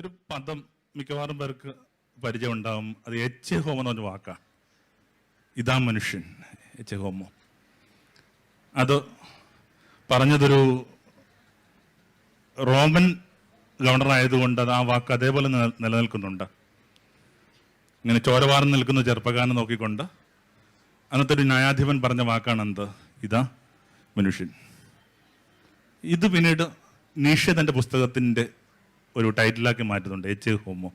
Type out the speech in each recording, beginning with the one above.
ഒരു പദം മിക്കവാറും പേർക്ക് പരിചയം ഉണ്ടാവും അത് എച്ച് ഹോമോ എന്ന് പറഞ്ഞ വാക്കാണ്. ഇതാ മനുഷ്യൻ എച്ച് ഹോമോ അത് പറഞ്ഞതൊരു റോമൻ ഗവർണർ ആയതുകൊണ്ട് അത് ആ വാക്ക് അതേപോലെ നില- നിലനിൽക്കുന്നുണ്ട്. ഇങ്ങനെ ചോരവാർന്ന് നിൽക്കുന്ന ചെറുപ്പക്കാരനെ നോക്കിക്കൊണ്ട് അന്നത്തെ ഒരു ന്യായാധിപൻ പറഞ്ഞ വാക്കാണ് എന്ത്? ഇതാ മനുഷ്യൻ. ഇത് പിന്നീട് നീഷ തന്റെ പുസ്തകത്തിന്റെ ഒരു ടൈറ്റിലാക്കി മാറ്റുന്നുണ്ട്. എച്ച് ഹോമോ.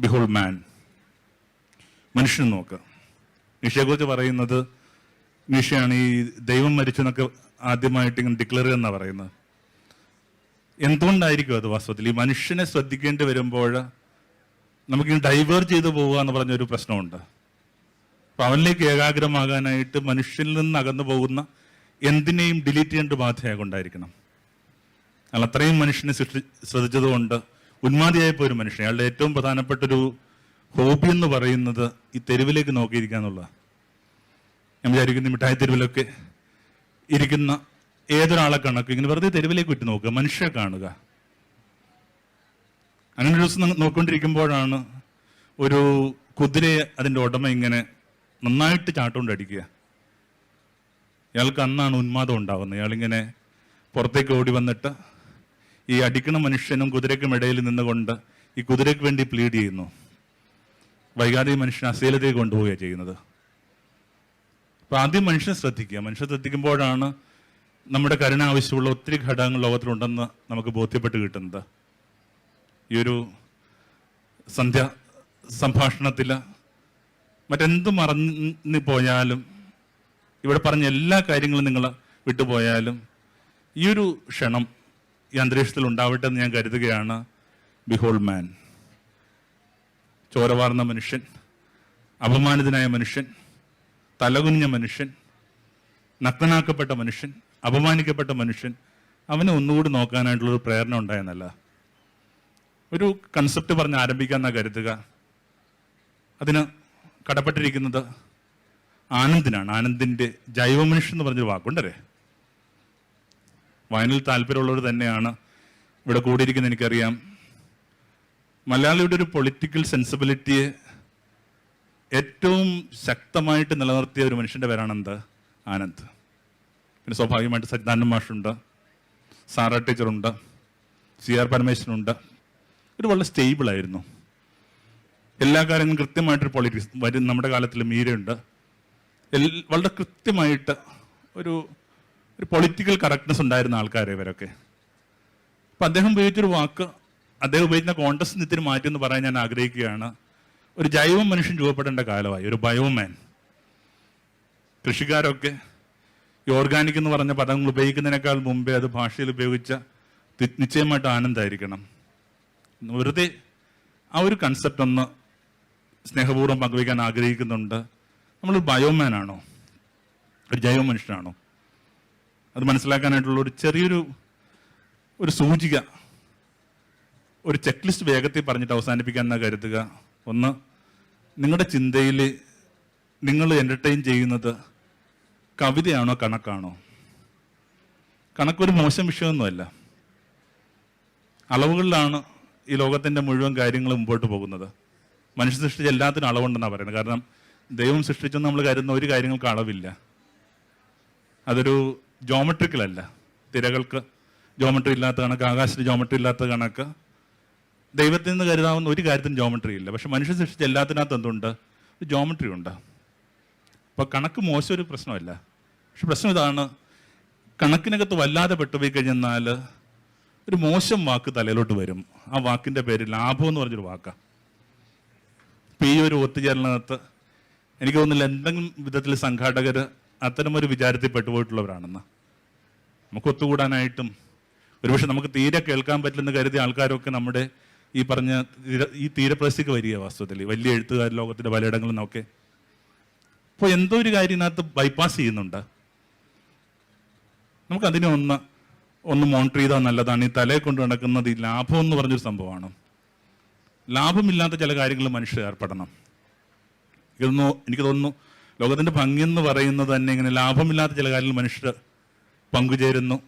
Behold man. മനുഷ്യൻ നോക്കുക മീഷയെക്കുറിച്ച് പറയുന്നത് നിഷയാണ് ഈ ദൈവം മരിച്ചു എന്നൊക്കെ ആദ്യമായിട്ട് ഇങ്ങനെ ഡിക്ലെയർ ചെയ്യുന്ന പറയുന്നത്. എന്തുകൊണ്ടായിരിക്കും അത് വാസ്തവത്തിൽ? ഈ മനുഷ്യനെ ശ്രദ്ധിക്കേണ്ടി വരുമ്പോൾ നമുക്കിങ്ങനെ ഡൈവേർജ് ചെയ്തു പോവുക എന്ന് പറഞ്ഞൊരു പ്രശ്നമുണ്ട്. അപ്പൊ അവനിലേക്ക് ഏകാഗ്രമാകാനായിട്ട് മനുഷ്യനിൽ നിന്ന് അകന്നു പോകുന്ന എന്തിനേയും ഡിലീറ്റ് ചെയ്യേണ്ട ബാധ്യതയാകൊണ്ടായിരിക്കണം അയാൾ അത്രയും മനുഷ്യനെ സൃഷ്ടി ശ്രദ്ധിച്ചതുകൊണ്ട് ഉന്മാതിയായപ്പോൾ ഒരു മനുഷ്യൻ. അയാളുടെ ഏറ്റവും പ്രധാനപ്പെട്ട ഒരു ഹോബി എന്ന് പറയുന്നത് ഈ തെരുവിലേക്ക് നോക്കിയിരിക്കുക എന്നുള്ളതാണ്. ഞാൻ വിചാരിക്കുന്നു മിഠായി തെരുവിലൊക്കെ ഇരിക്കുന്ന ഏതൊരാളെ കണക്ക് ഇങ്ങനെ വെറുതെ തെരുവിലേക്ക് വിട്ട് നോക്കുക. മനുഷ്യ കാണുക. അങ്ങനെ ഒരു ദിവസം നോക്കിക്കൊണ്ടിരിക്കുമ്പോഴാണ് ഒരു കുതിരയെ അതിന്റെ ഉടമ ഇങ്ങനെ നന്നായിട്ട് ചാട്ടുകൊണ്ട് അടിക്കുക ഇയാൾക്ക് അന്നാണ് ഉന്മാദം ഉണ്ടാവുന്നത് ഇയാളിങ്ങനെ പുറത്തേക്ക് ഓടി വന്നിട്ട് ഈ അടിക്കണ മനുഷ്യനും കുതിരയ്ക്കും ഇടയിൽ നിന്നുകൊണ്ട് ഈ കുതിരയ്ക്ക് വേണ്ടി പ്ലീഡ് ചെയ്യുന്നു. വൈകാതെ ഈ മനുഷ്യൻ അശീലതയിൽ കൊണ്ടുപോവുകയാണ് ചെയ്യുന്നത്. അപ്പൊ ആദ്യം മനുഷ്യൻ ശ്രദ്ധിക്കുക. മനുഷ്യൻ ശ്രദ്ധിക്കുമ്പോഴാണ് നമ്മുടെ കരുണ ആവശ്യമുള്ള ഒത്തിരി ഘടകങ്ങൾ ലോകത്തിലുണ്ടെന്ന് നമുക്ക് ബോധ്യപ്പെട്ട് കിട്ടുന്നത്. ഈ ഒരു സന്ധ്യ സംഭാഷണത്തിൽ മറ്റെന്ത് മറന്നു പോയാലും ഇവിടെ പറഞ്ഞ എല്ലാ കാര്യങ്ങളും നിങ്ങൾ വിട്ടുപോയാലും ഈ ഒരു ക്ഷണം ഈ അന്തരീക്ഷത്തിൽ ഉണ്ടാവട്ടെ എന്ന് ഞാൻ കരുതുകയാണ്. ബിഹോൾ മാൻ ചോരവാർന്ന മനുഷ്യൻ. അപമാനിതനായ മനുഷ്യൻ. തലകുനിഞ്ഞ മനുഷ്യൻ. നഗ്നനാക്കപ്പെട്ട മനുഷ്യൻ. അപമാനിക്കപ്പെട്ട മനുഷ്യൻ. അവനെ ഒന്നുകൂടി നോക്കാനായിട്ടുള്ള ഒരു പ്രേരണ ഉണ്ടായെന്നല്ല. ഒരു കൺസെപ്റ്റ് പറഞ്ഞ് ആരംഭിക്കാന്നാ കരുതുക. അതിന് കടപ്പെട്ടിരിക്കുന്നത് ആനന്ദിനാണ്. ആനന്ദിന്റെ ജൈവമനുഷ്യൻ എന്ന് പറഞ്ഞൊരു വാക്കുണ്ടല്ലേ? വായനയിൽ താല്പര്യമുള്ളവർ തന്നെയാണ് ഇവിടെ കൂടിയിരിക്കുന്ന എനിക്കറിയാം. മലയാളിയുടെ ഒരു പൊളിറ്റിക്കൽ സെൻസിബിലിറ്റിയെ ഏറ്റവും ശക്തമായിട്ട് നിലനിർത്തിയ ഒരു മനുഷ്യന്റെ പേരാണ് എന്ത്? ആനന്ദ്. പിന്നെ സ്വാഭാവികമായിട്ട് സജ്ജാനന്ദ മാഷുണ്ട്. സാറ ടീച്ചറുണ്ട്. സി ആർ പരമേശ്വരനുണ്ട്. ഇത് വളരെ സ്റ്റേബിൾ ആയിരുന്നു. എല്ലാ കാര്യങ്ങളും കൃത്യമായിട്ടൊരു പൊളിറ്റിക്സ് വരും നമ്മുടെ കാലത്തിൽ മീരയുണ്ട് വളരെ കൃത്യമായിട്ട് ഒരു ഒരു പൊളിറ്റിക്കൽ കറക്റ്റ്നെസ് ഉണ്ടായിരുന്ന ആൾക്കാരെ ഇവരൊക്കെ. അപ്പം അദ്ദേഹം ഉപയോഗിച്ചൊരു വാക്ക് അദ്ദേഹം ഉപയോഗിക്കുന്ന കോൺഗ്രസ് നിത്തിന് മാറ്റി എന്ന് പറയാൻ ഞാൻ ആഗ്രഹിക്കുകയാണ്. ഒരു ജൈവ മനുഷ്യൻ രൂപപ്പെടേണ്ട കാലമായി ഒരു ബയോമാൻ കൃഷിക്കാരൊക്കെ ഈ ഓർഗാനിക് എന്ന് പറഞ്ഞ പദങ്ങൾ ഉപയോഗിക്കുന്നതിനേക്കാൾ മുമ്പേ അത് ഭാഷയിൽ ഉപയോഗിച്ച നിശ്ചയമായിട്ട് ആനന്ദമായിരിക്കണം വെറുതെ ആ ഒരു കൺസെപ്റ്റ് ഒന്ന് സ്നേഹപൂർവം പങ്കുവയ്ക്കാൻ ആഗ്രഹിക്കുന്നുണ്ട്. നമ്മളൊരു ബയോമാൻ ആണോ? ഒരു ജൈവ മനുഷ്യനാണോ? അത് മനസ്സിലാക്കാനായിട്ടുള്ള ഒരു ചെറിയൊരു ഒരു സൂചിക ഒരു ചെക്ക് ലിസ്റ്റ് വേഗത്തിൽ പറഞ്ഞിട്ട് അവസാനിപ്പിക്കാൻ എന്നാ കരുതുക. ഒന്ന് നിങ്ങളുടെ ചിന്തയിൽ നിങ്ങൾ എന്റർടൈൻ ചെയ്യുന്നത് കവിതയാണോ കണക്കാണോ? കണക്കൊരു മോശം വിഷയമൊന്നുമല്ല. അളവുകളിലാണ് ഈ ലോകത്തിന്റെ മുഴുവൻ കാര്യങ്ങൾ മുമ്പോട്ട് പോകുന്നത്. മനുഷ്യ സൃഷ്ടിച്ച എല്ലാത്തിനും അളവുണ്ടെന്നാണ് പറയുന്നത്. കാരണം ദൈവം സൃഷ്ടിച്ചെന്ന് നമ്മൾ കരുതുന്ന ഒരു കാര്യങ്ങൾക്ക് അളവില്ല. അതൊരു ജോമെട്രിക്കൽ അല്ല തിരകൾക്ക് ജോമെട്രി ഇല്ലാത്ത കണക്ക് ആകാശത്തിന് ജോമെട്രി ഇല്ലാത്ത കണക്ക്. ദൈവത്തിൽ നിന്ന് കരുതാവുന്ന ഒരു കാര്യത്തിന് ജോമെട്രി ഇല്ല. പക്ഷെ മനുഷ്യ സൃഷ്ടിച്ച എല്ലാത്തിനകത്ത് എന്തുണ്ട്? ജോമെട്രി ഉണ്ട്. അപ്പോൾ കണക്ക് മോശം ഒരു പ്രശ്നമല്ല. പക്ഷെ പ്രശ്നം ഇതാണ്. കണക്കിനകത്ത് വല്ലാതെ പെട്ടുപോയി കഴിഞ്ഞാൽ ഒരു മോശം വാക്ക് തലയിലോട്ട് വരും. ആ വാക്കിന്റെ പേര് ലാഭം എന്ന് പറഞ്ഞൊരു വാക്കാണ് ഇപ്പം ഈ ഒരു ഒത്തുചേരലിനകത്ത് എനിക്ക് തോന്നുന്നില്ല എന്തെങ്കിലും വിധത്തിൽ സംഘാടകർ അത്തരം ഒരു വിചാരത്തിൽ പെട്ടുപോയിട്ടുള്ളവരാണെന്ന്. നമുക്ക് ഒത്തുകൂടാനായിട്ടും ഒരുപക്ഷെ നമുക്ക് തീരെ കേൾക്കാൻ പറ്റില്ലെന്ന് കരുതിയ ആൾക്കാരൊക്കെ നമ്മുടെ ഈ പറഞ്ഞ ഈ തീരപ്രദേശത്തേക്ക് വരിക വാസ്തവത്തിൽ. വലിയ എഴുത്തുകാർ ലോകത്തിന്റെ പലയിടങ്ങളിൽ നിന്നൊക്കെ. അപ്പോൾ എന്തോ ഒരു കാര്യം ഇതിനകത്ത് ബൈപ്പാസ് ചെയ്യുന്നുണ്ട്. നമുക്കതിനെ ഒന്ന് ഒന്ന് മോണിറ്റർ ചെയ്താൽ നല്ലതാണ്. ഈ തലയെ കൊണ്ട് നടക്കുന്നത് ഈ ലാഭം എന്ന് പറഞ്ഞൊരു സംഭവമാണ്. ലാഭമില്ലാത്ത ചില കാര്യങ്ങൾ മനുഷ്യർ ഏർപ്പെടണം. ഇതൊന്നും എനിക്ക് തോന്നുന്നു ലോകത്തിന്റെ ഭംഗി എന്ന് പറയുന്നത് തന്നെ ഇങ്ങനെ ലാഭമില്ലാത്ത ചില കാര്യങ്ങൾ മനുഷ്യർ പങ്കുചേരുന്നു.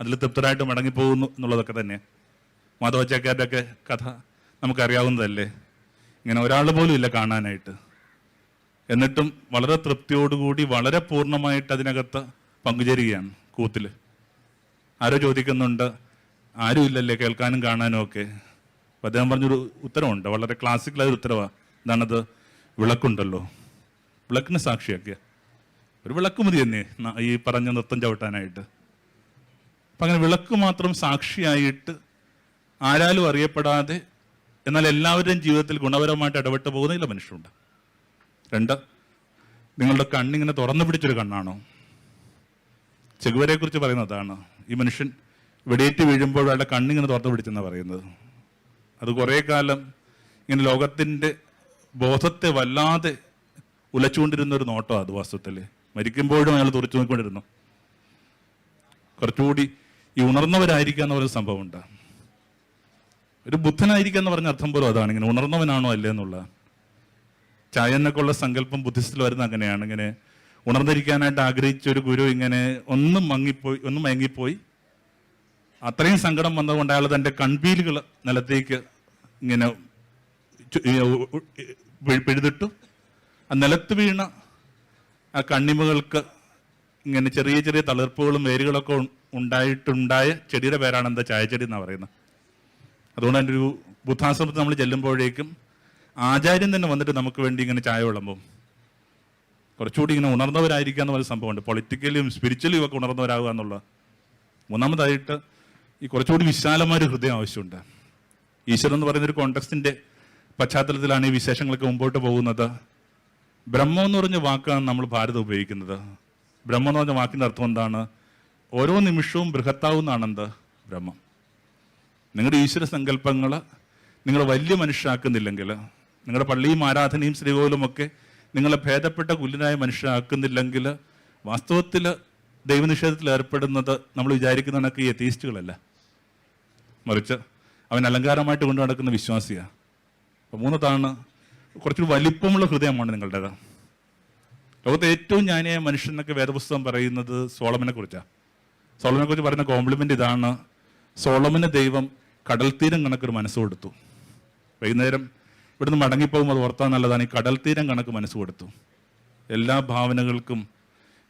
അതിൽ തൃപ്തരായിട്ട് മടങ്ങിപ്പോകുന്നു എന്നുള്ളതൊക്കെ തന്നെ. മാധവ ഒക്കെ കഥ നമുക്കറിയാവുന്നതല്ലേ? ഇങ്ങനെ ഒരാൾ പോലും ഇല്ല കാണാനായിട്ട്. എന്നിട്ടും വളരെ തൃപ്തിയോടുകൂടി വളരെ പൂർണമായിട്ട് അതിനകത്ത് പങ്കുചേരുകയാണ് കൂത്തിൽ. ആരോ ചോദിക്കുന്നുണ്ട് ആരും ഇല്ലല്ലേ കേൾക്കാനും കാണാനും ഒക്കെ? അദ്ദേഹം പറഞ്ഞൊരു ഉത്തരവുണ്ട്. വളരെ ക്ലാസിക്കലായ ഒരു ഉത്തരവാണ് എന്താണത് വിളക്കുണ്ടല്ലോ. വിളക്കിന് സാക്ഷിയാക്കിയ. ഒരു വിളക്ക് മതി തന്നെ ഈ പറഞ്ഞ നൃത്തം ചവിട്ടാനായിട്ട്. അപ്പം അങ്ങനെ വിളക്ക് മാത്രം സാക്ഷിയായിട്ട് ആരാലും അറിയപ്പെടാതെ എന്നാൽ എല്ലാവരുടെയും ജീവിതത്തിൽ ഗുണപരമായിട്ട് ഇടപെട്ട് പോകുന്ന മനുഷ്യരുണ്ട്. രണ്ട് നിങ്ങളുടെ കണ്ണിങ്ങനെ തുറന്നു പിടിച്ചൊരു കണ്ണാണോ? ചെകുവരെ കുറിച്ച് പറയുന്നതാണ്. ഈ മനുഷ്യൻ വെടിയേറ്റ് വീഴുമ്പോൾ അയാളുടെ കണ്ണിങ്ങനെ തുറന്നു പിടിച്ചെന്നാണ് പറയുന്നത്. അത് കുറേ കാലം ഇങ്ങനെ ലോകത്തിന്റെ ബോധത്തെ വല്ലാതെ ഉലച്ചുകൊണ്ടിരുന്ന ഒരു നോട്ടോ അത് വാസ്തവത്തിൽ മരിക്കുമ്പോഴും അയാൾ തുറച്ചു നോക്കിക്കൊണ്ടിരുന്നു. കുറച്ചുകൂടി ഈ ഉണർന്നവരായിരിക്കുക എന്ന് പറയുന്ന സംഭവമുണ്ട് ഒരു ബുദ്ധനായിരിക്കുക എന്ന് പറഞ്ഞ അർത്ഥം പോലും അതാണ്. ഇങ്ങനെ ഉണർന്നവനാണോ അല്ലേ എന്നുള്ള. ചായ എന്നൊക്കെയുള്ള സങ്കല്പം ബുദ്ധിസ്റ്റിൽ വരുന്ന അങ്ങനെയാണ്. ഇങ്ങനെ ഉണർന്നിരിക്കാനായിട്ട് ആഗ്രഹിച്ച ഒരു ഗുരു ഇങ്ങനെ ഒന്നും മങ്ങിപ്പോയി ഒന്നും മയങ്ങിപ്പോയി. അത്രയും സങ്കടം വന്നതുകൊണ്ട് അയാൾ തന്റെ കൺപീലുകൾ നിലത്തേക്ക് ഇങ്ങനെ പിഴുതിട്ടു. ആ നിലത്ത് വീണ ആ കണ്ണിമകൾക്ക് ഇങ്ങനെ ചെറിയ ചെറിയ തളിർപ്പുകളും വേരുകളൊക്കെ ഉണ്ടായിട്ടുണ്ടായ ചെടിയുടെ പേരാണ് എന്താ ചായച്ചെടി എന്നാണ് പറയുന്നത്. അതുകൊണ്ട് അതിന്റെ ഒരു ബുദ്ധാശ്രമത്തിൽ നമ്മൾ ചെല്ലുമ്പോഴേക്കും ആചാര്യൻ തന്നെ വന്നിട്ട് നമുക്ക് വേണ്ടി ഇങ്ങനെ ചായ വിളമ്പും കുറച്ചുകൂടി ഇങ്ങനെ ഉണർന്നവരായിരിക്കുക എന്ന് പറയുന്ന സംഭവമുണ്ട് പൊളിറ്റിക്കലിയും സ്പിരിച്വലിയും ഒക്കെ ഉണർന്നവരാകുക എന്നുള്ള. മൂന്നാമതായിട്ട് ഈ കുറച്ചുകൂടി വിശാലമായൊരു ഹൃദയം ആവശ്യമുണ്ട്. ഈശ്വരൻ എന്ന് പറയുന്ന ഒരു കോണ്ടക്സ്റ്റിന്റെ പശ്ചാത്തലത്തിലാണ് ഈ വിശേഷങ്ങളൊക്കെ മുമ്പോട്ട് പോകുന്നത്. ബ്രഹ്മം എന്ന് പറഞ്ഞ വാക്കാണ് നമ്മൾ ഭാരതം ഉപയോഗിക്കുന്നത്. ബ്രഹ്മം എന്ന് പറഞ്ഞ വാക്കിന്റെ അർത്ഥം എന്താണ്? ഓരോ നിമിഷവും ബൃഹത്താവുന്നതാണ് എന്ത് ബ്രഹ്മം. നിങ്ങളുടെ ഈശ്വര സങ്കല്പങ്ങൾ നിങ്ങൾ വലിയ മനുഷ്യരാക്കുന്നില്ലെങ്കിൽ നിങ്ങളുടെ പള്ളിയും ആരാധനയും ശ്രീകോവിലുമൊക്കെ നിങ്ങളെ ഭേദപ്പെട്ട കുല്യനായ മനുഷ്യരാക്കുന്നില്ലെങ്കിൽ വാസ്തവത്തിൽ ദൈവനിഷേധത്തിൽ ഏർപ്പെടുന്നത് നമ്മൾ വിചാരിക്കുന്ന കണക്ക് ഈ എത്തീസ്റ്റുകളല്ല മറിച്ച് അവൻ അലങ്കാരമായിട്ട് കൊണ്ടു നടക്കുന്ന വിശ്വാസിയാണ് അപ്പോൾ മൂന്നതാണ് കുറച്ചൊരു വലിപ്പമുള്ള ഹൃദയമാണ് നിങ്ങളുടേത്. ലോകത്തെ ഏറ്റവും ജ്ഞാനിയായ മനുഷ്യൻ എന്നൊക്കെ വേദപുസ്തകം പറയുന്നത് സോളമനെ കുറിച്ചാണ് സോളമനെ കുറിച്ച് പറയുന്ന കോംപ്ലിമെന്റ് ഇതാണ്. സോളമന് ദൈവം കടൽ തീരം കണക്കൊരു മനസ്സ് കൊടുത്തു. വൈകുന്നേരം ഇവിടുന്ന് മടങ്ങിപ്പോകുമ്പോൾ അത് ഓർത്താൻ നല്ലതാണ്. ഈ കടൽ തീരം കണക്ക് മനസ്സ് കൊടുത്തു. എല്ലാ ഭാവനകൾക്കും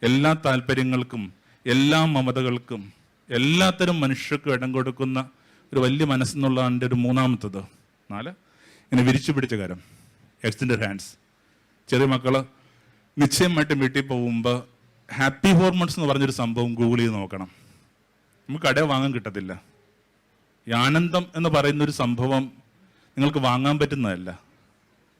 എല്ലാ താല്പര്യങ്ങൾക്കും എല്ലാ മമതകൾക്കും എല്ലാത്തരം മനുഷ്യർക്കും ഇടം കൊടുക്കുന്ന ഒരു വലിയ മനസ്സെന്നുള്ളതിന്റെ ഒരു മൂന്നാമത്തത്. നാല് ഇങ്ങനെ വിരിച്ചു പിടിച്ച കാര്യം. Extend hands. ചെറിയ മക്കൾ നിശ്ചയമായിട്ടും വീട്ടിൽ പോകുമ്പോൾ ഹാപ്പി ഹോർമോൺസ് എന്ന് പറഞ്ഞൊരു സംഭവം ഗൂഗിൾ ചെയ്ത് നോക്കണം. നമുക്ക് കടയിൽ വാങ്ങാൻ കിട്ടത്തില്ല. ഈ ആനന്ദം എന്ന് പറയുന്നൊരു സംഭവം നിങ്ങൾക്ക് വാങ്ങാൻ പറ്റുന്നതല്ല.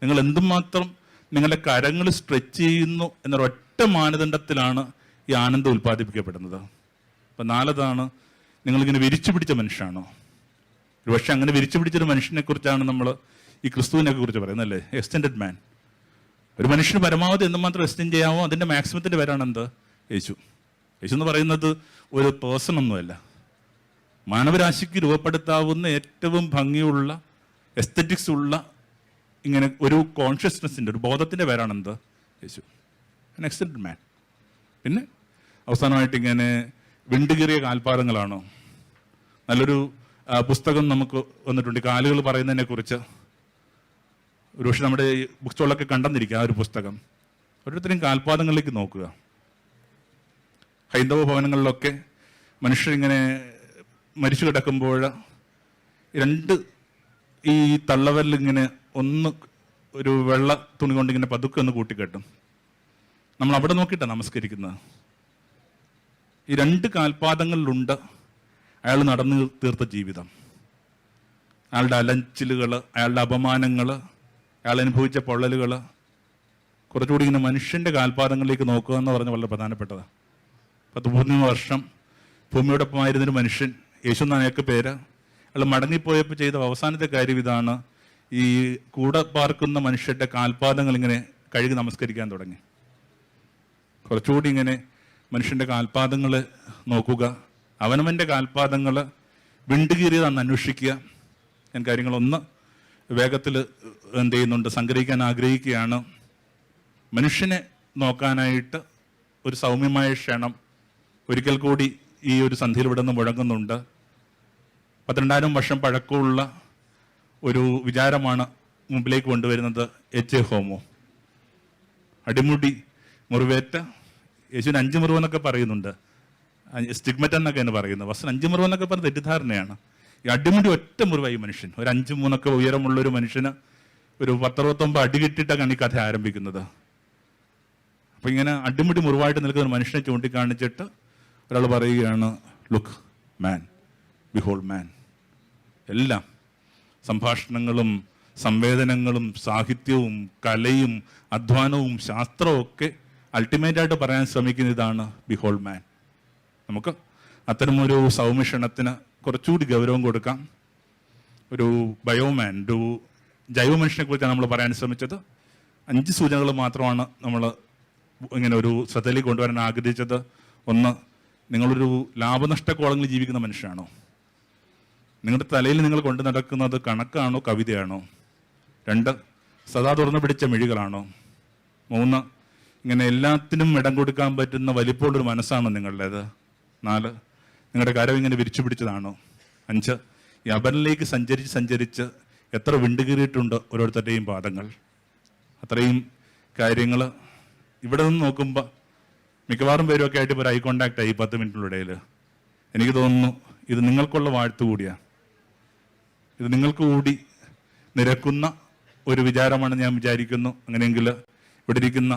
നിങ്ങൾ എന്തുമാത്രം നിങ്ങളുടെ കരങ്ങൾ സ്ട്രെച്ച് ചെയ്യുന്നു എന്നൊരൊറ്റ മാനദണ്ഡത്തിലാണ് ഈ ആനന്ദം ഉൽപ്പാദിപ്പിക്കപ്പെടുന്നത്. അപ്പം നാലതാണ് നിങ്ങളിങ്ങനെ വിരിച്ചു പിടിച്ച മനുഷ്യനാണോ? ഒരു പക്ഷെ അങ്ങനെ വിരിച്ചു പിടിച്ചൊരു മനുഷ്യനെ കുറിച്ചാണ് നമ്മൾ ഈ ക്രിസ്തുവിനെ കുറിച്ച് പറയുന്നത് അല്ലേ എക്സ്റ്റെൻഡഡ് മാൻ ഒരു മനുഷ്യന് പരമാവധി എന്തുമാത്രം എക്സ്റ്റെൻഡ് ചെയ്യാമോ അതിന്റെ മാക്സിമത്തിന്റെ പേരാണ് എന്ത്? യേശു. യേശു എന്ന് പറയുന്നത് ഒരു പേഴ്സൺ ഒന്നുമല്ല. മാനവരാശിക്ക് രൂപപ്പെടുത്താവുന്ന ഏറ്റവും ഭംഗിയുള്ള എസ്തറ്റിക്സ് ഉള്ള ഇങ്ങനെ ഒരു കോൺഷ്യസ്നെസ്സിന്റെ ഒരു ബോധത്തിന്റെ പേരാണ് എന്ത്? യേശു. എക്സ്റ്റെൻഡ് മാൻ പിന്നെ അവസാനമായിട്ട് ഇങ്ങനെ വിണ്ടുകീറിയ കാൽപാദങ്ങളാണോ നല്ലൊരു പുസ്തകം നമുക്ക് വന്നിട്ടുണ്ട്. കാലുകൾ പറയുന്നതിനെ കുറിച്ച് ഒരുപക്ഷെ നമ്മുടെ ബുക്ക് സ്റ്റോളിലൊക്കെ കണ്ടെന്നിരിക്കുക ആ ഒരു പുസ്തകം. ഓരോരുത്തരും കാൽപാദങ്ങളിലേക്ക് നോക്കുക. ഹൈന്ദവ ഭവനങ്ങളിലൊക്കെ മനുഷ്യരിങ്ങനെ മരിച്ചു കിടക്കുമ്പോൾ രണ്ട് ഈ തള്ളവരിലിങ്ങനെ ഒന്ന് ഒരു വെള്ള തുണി കൊണ്ട് ഇങ്ങനെ പതുക്കെ ഒന്ന് കൂട്ടിക്കെട്ടും. നമ്മൾ അവിടെ നോക്കിയിട്ടാണ് നമസ്കരിക്കുന്നത്. ഈ രണ്ട് കാൽപാദങ്ങളിലുണ്ട് അയാൾ നടന്നു തീർത്ത ജീവിതം. അയാളുടെ അലച്ചിലുകൾ അയാളുടെ അപമാനങ്ങൾ അയാൾ അനുഭവിച്ച പൊള്ളലുകൾ കുറച്ചുകൂടി ഇങ്ങനെ മനുഷ്യന്റെ കാൽപാദങ്ങളിലേക്ക് നോക്കുക എന്ന് പറഞ്ഞ വളരെ പ്രധാനപ്പെട്ടതാണ് പത്ത് മൂന്ന് വർഷം ഭൂമിയോടൊപ്പമായിരുന്നൊരു മനുഷ്യൻ യേശു നായക്ക് പേര്. അയാൾ മടങ്ങിപ്പോയപ്പോൾ ചെയ്ത അവസാനത്തെ കാര്യം ഇതാണ് ഈ കൂടെ പാർക്കുന്ന മനുഷ്യരുടെ കാൽപാദങ്ങൾ ഇങ്ങനെ കഴുകി നമസ്കരിക്കാൻ തുടങ്ങി. കുറച്ചുകൂടി ഇങ്ങനെ മനുഷ്യന്റെ കാൽപാദങ്ങൾ നോക്കുക അവനവന്റെ കാൽപാദങ്ങൾ വിണ്ടുകീറിയതാണെന്ന് അന്വേഷിക്കുക. ഞാൻ കാര്യങ്ങളൊന്ന് വേഗത്തിൽ എന്ത് ചെയ്യുന്നുണ്ട്? സംഗ്രഹിക്കാൻ ആഗ്രഹിക്കുകയാണ്. മനുഷ്യനെ നോക്കാനായിട്ട് ഒരു സൗമ്യമായ ക്ഷണം ഒരിക്കൽ കൂടി ഈ ഒരു സന്ധിയിൽ ഇവിടെ നിന്ന് മുഴങ്ങുന്നുണ്ട്. പന്ത്രണ്ടായിരം വർഷം പഴക്കമുള്ള ഒരു വിചാരമാണ് മുമ്പിലേക്ക് കൊണ്ടുവരുന്നത് എച്ച് എ ഹോമോ. അടിമുടി മുറിവേറ്റ യേശുവിന് അഞ്ച് മുറിവെന്നൊക്കെ പറയുന്നുണ്ട്. സ്റ്റിഗ്മറ്റ് എന്നൊക്കെയാണ് എന്ന് പറയുന്നത്. വസ്തു അഞ്ച് മുറിവെന്നൊക്കെ പറഞ്ഞ തെറ്റിദ്ധാരണയാണ്. ഈ അടിമുടി ഒറ്റ മുറിവായി മനുഷ്യൻ. ഒരു അഞ്ച് മൂന്നൊക്കെ ഉയരമുള്ള ഒരു മനുഷ്യന് ഒരു പത്തറുപത്തൊമ്പത് അടി കിട്ടിയിട്ടാണ് ഈ കഥ ആരംഭിക്കുന്നത്. അപ്പൊ ഇങ്ങനെ അടിമുടി മുറിവായിട്ട് നിൽക്കുന്ന ഒരു മനുഷ്യനെ ചൂണ്ടിക്കാണിച്ചിട്ട് ഒരാൾ പറയുകയാണ് ലുക്ക് മാൻ ബിഹോൾ മാൻ എല്ലാം സംഭാഷണങ്ങളും സംവേദനങ്ങളും സാഹിത്യവും കലയും അധ്വാനവും ശാസ്ത്രവും ഒക്കെ അൾട്ടിമേറ്റായിട്ട് പറയാൻ ശ്രമിക്കുന്ന ഇതാണ് ബിഹോൾ മാൻ നമുക്ക് അത്തരമൊരു സൗമിഷണത്തിന് കുറച്ചുകൂടി ഗൗരവം കൊടുക്കാം. ഒരു ബയോമാൻ ഒരു ജൈവ മനുഷ്യനെ കുറിച്ചാണ് നമ്മൾ പറയാൻ ശ്രമിച്ചത്. അഞ്ച് സൂചനകൾ മാത്രമാണ് നമ്മൾ ഇങ്ങനെ ഒരു ശ്രദ്ധയിലേക്ക് കൊണ്ടുവരാൻ ആഗ്രഹിച്ചത്. ഒന്ന് നിങ്ങളൊരു ലാഭനഷ്ട കോളങ്ങളിൽ ജീവിക്കുന്ന മനുഷ്യനാണോ? നിങ്ങളുടെ തലയിൽ നിങ്ങൾ കൊണ്ടു നടക്കുന്നത് കണക്കാണോ കവിതയാണോ? രണ്ട് സദാ തുറന്നു പിടിച്ച മിഴികളാണോ? മൂന്ന് ഇങ്ങനെ എല്ലാത്തിനും ഇടം കൊടുക്കാൻ പറ്റുന്ന വലിപ്പമുള്ളൊരു മനസ്സാണോ നിങ്ങളുടേത്? നാല് നിങ്ങളുടെ കരം ഇങ്ങനെ വിരിച്ചു പിടിച്ചതാണോ? അഞ്ച് ഈ അപരനിലേക്ക് സഞ്ചരിച്ച് സഞ്ചരിച്ച് എത്ര വിണ്ടുകീറിയിട്ടുണ്ട് ഓരോരുത്തരുടെയും പാദങ്ങൾ. അത്രയും കാര്യങ്ങൾ ഇവിടെ നിന്ന് നോക്കുമ്പോൾ മിക്കവാറും പേരൊക്കെ ആയിട്ട് ഒരു ഐ കോണ്ടാക്ട് ആയി പത്ത് മിനിറ്റിനിടയിൽ എനിക്ക് തോന്നുന്നു ഇത് നിങ്ങൾക്കുള്ള വാഴ്ത്തു കൂടിയാണ് ഇത് നിങ്ങൾക്ക് കൂടി നിരക്കുന്ന ഒരു വിചാരമാണ് ഞാൻ വിചാരിക്കുന്നു. അങ്ങനെയെങ്കിൽ ഇവിടെ ഇരിക്കുന്ന